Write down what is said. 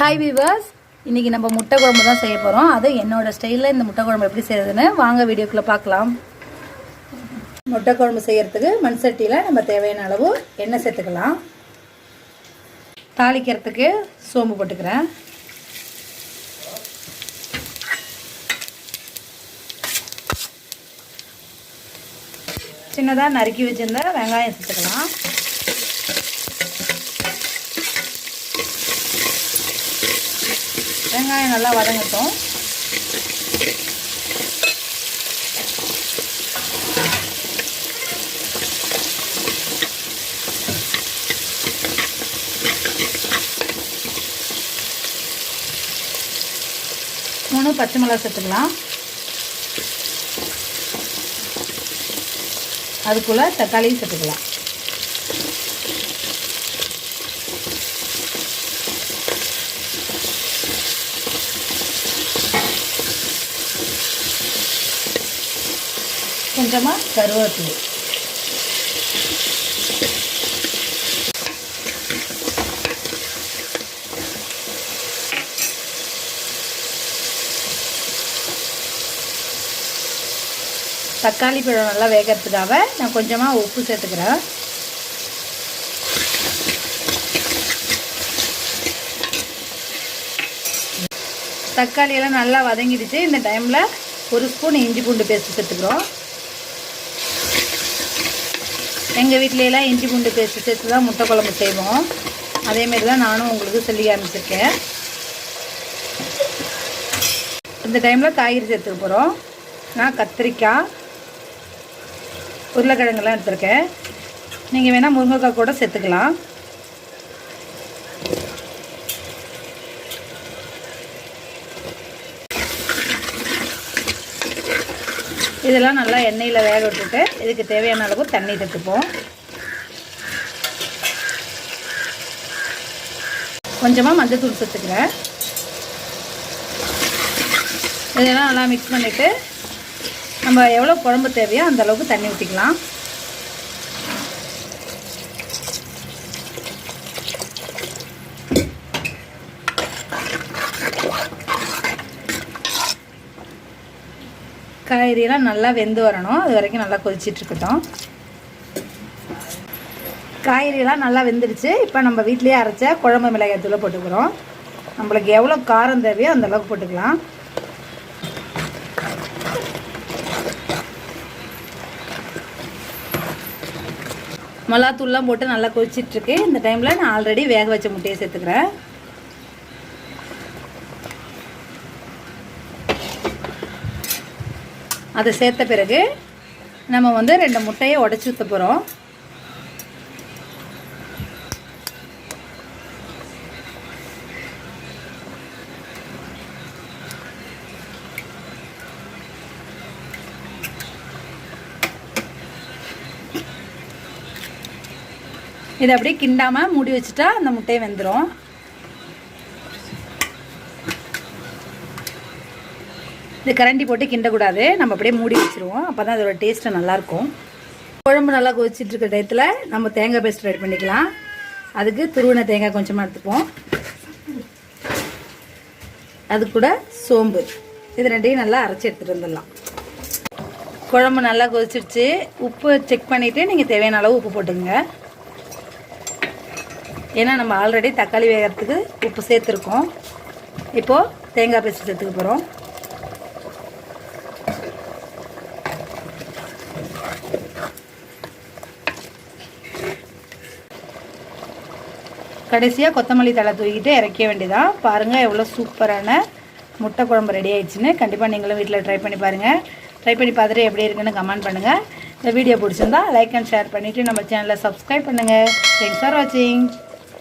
Hi viewers இன்றைக்கி நம்ம முட்டை குழம்பு தான் செய்ய போகிறோம் அது என்னோட ஸ்டைலில் இந்த முட்டை குழம்பு எப்படி செய்யறதுன்னு வாங்க வீடியோக்குள்ளே பார்க்கலாம். முட்டை குழம்பு செய்கிறதுக்கு மண் சட்டியில் நம்ம தேவையான அளவு எண்ணெய் சேர்த்துக்கலாம். தாளிக்கிறதுக்கு சோம்பு போட்டுக்கிறேன். சின்னதாக நறுக்கி வச்சிருந்த வெங்காயம் சேர்த்துக்கலாம். வெங்காயம் நல்லா வதங்கட்டும். மூணு பச்சை மிளகா சேர்த்துக்கலாம். அதுக்குள்ளே தக்காளியும் சேர்த்துக்கலாம். கொஞ்சமாக கருவேப்பிலை. தக்காளி பழம் நல்லா வேகிறதுக்காக நான் கொஞ்சமாக உப்பு சேர்த்துக்கிறேன். தக்காளியெல்லாம் நல்லா வதங்கிடுச்சு. இந்த டைமில் ஒரு ஸ்பூன் இஞ்சி பூண்டு பேஸ்ட் சேர்த்துக்கிறோம். எங்கள் வீட்டிலலாம் இஞ்சி பூண்டு பேஸ்ட் சேர்த்து தான் முட்டை குழம்பு செய்வோம். அதேமாரி தான் நானும் உங்களுக்கு சொல்லி ஆரம்பிச்சிருக்கேன் இந்த டைமில் காய்கறி சேர்த்துக்க போகிறோம் நான் கத்திரிக்காய் உருளைக்கிழங்குலாம் எடுத்திருக்கேன். நீங்கள் வேணால் முருங்கைக்காய் கூட சேர்த்துக்கலாம். இதெல்லாம் நல்லா எண்ணெயில் வேக விட்டுட்டு இதுக்கு தேவையான அளவு தண்ணி தட்டுப்போம் கொஞ்சமாக மஞ்சள் தூள் சேர்த்துக்கிறேன். இதெல்லாம் நல்லா மிக்ஸ் பண்ணிவிட்டு நம்ம எவ்வளோ குழம்பு தேவையோ அந்த அளவுக்கு தண்ணி ஊற்றிக்கலாம் காய்கறியெல்லாம் நல்லா வெந்து வரணும். அது வரைக்கும் நல்லா கொதிச்சிட்டு இருக்கட்டும் காய்கறியெல்லாம் நல்லா வெந்துடுச்சு இப்போ நம்ம வீட்லேயே அரைச்ச குழம்பு மிளகாய் தூளை போட்டுக்கிறோம். நம்மளுக்கு எவ்வளோ காரம் தேவையோ அந்த அளவுக்கு போட்டுக்கலாம். மிளகாத்தூள்லாம் போட்டு நல்லா கொதிச்சிட்ருக்கு. இந்த டைமில் நான் ஆல்ரெடி வேக வச்ச முட்டையை சேர்த்துக்கிறேன். அதை சேர்த்த பிறகு நம்ம வந்து ரெண்டு முட்டையை உடச்சி ஊற்ற போகிறோம் இதை அப்படியே கிண்டாமல் மூடி வச்சுட்டா அந்த முட்டையை வெந்துடும் இது கரண்டி போட்டு கிண்டக்கூடாது. நம்ம அப்படியே மூடி வச்சுருவோம். அப்போ தான் அதோட டேஸ்ட்டு நல்லாயிருக்கும். குழம்பு நல்லா கொதிச்சிட்டு இருக்க டயத்தில் நம்ம தேங்காய் பேஸ்ட் ரெடி பண்ணிக்கலாம். அதுக்கு துருவின தேங்காய் கொஞ்சமாக எடுத்துப்போம். அது கூட சோம்பு. இது ரெண்டையும் நல்லா அரைச்சி எடுத்துகிட்டு வந்துடலாம். குழம்பு நல்லா கொதிச்சிருச்சு உப்பு செக் பண்ணிவிட்டு நீங்கள் தேவையான அளவு உப்பு போட்டுங்க ஏன்னா நம்ம ஆல்ரெடி தக்காளி வேகிறதுக்கு உப்பு சேர்த்துருக்கோம். இப்போது தேங்காய் பேஸ்ட் சேர்த்துக்க போகிறோம் கடைசியாக கொத்தமல்லி தலை தூக்கிட்டு இறக்க வேண்டியதான் பாருங்கள் எவ்வளோ சூப்பரான முட்டை குழம்பு ரெடி ஆயிடுச்சுன்னு. கண்டிப்பாக நீங்களும் வீட்டில் ட்ரை பண்ணி பாருங்கள் ட்ரை பண்ணி பார்த்துட்டு எப்படி இருக்குன்னு கமெண்ட் பண்ணுங்கள் இந்த வீடியோ பிடிச்சிருந்தா லைக் அண்ட் ஷேர் பண்ணிவிட்டு நம்ம சேனலை சப்ஸ்கிரைப் பண்ணுங்கள் தேங்க்ஸ் ஃபார் வாட்சிங்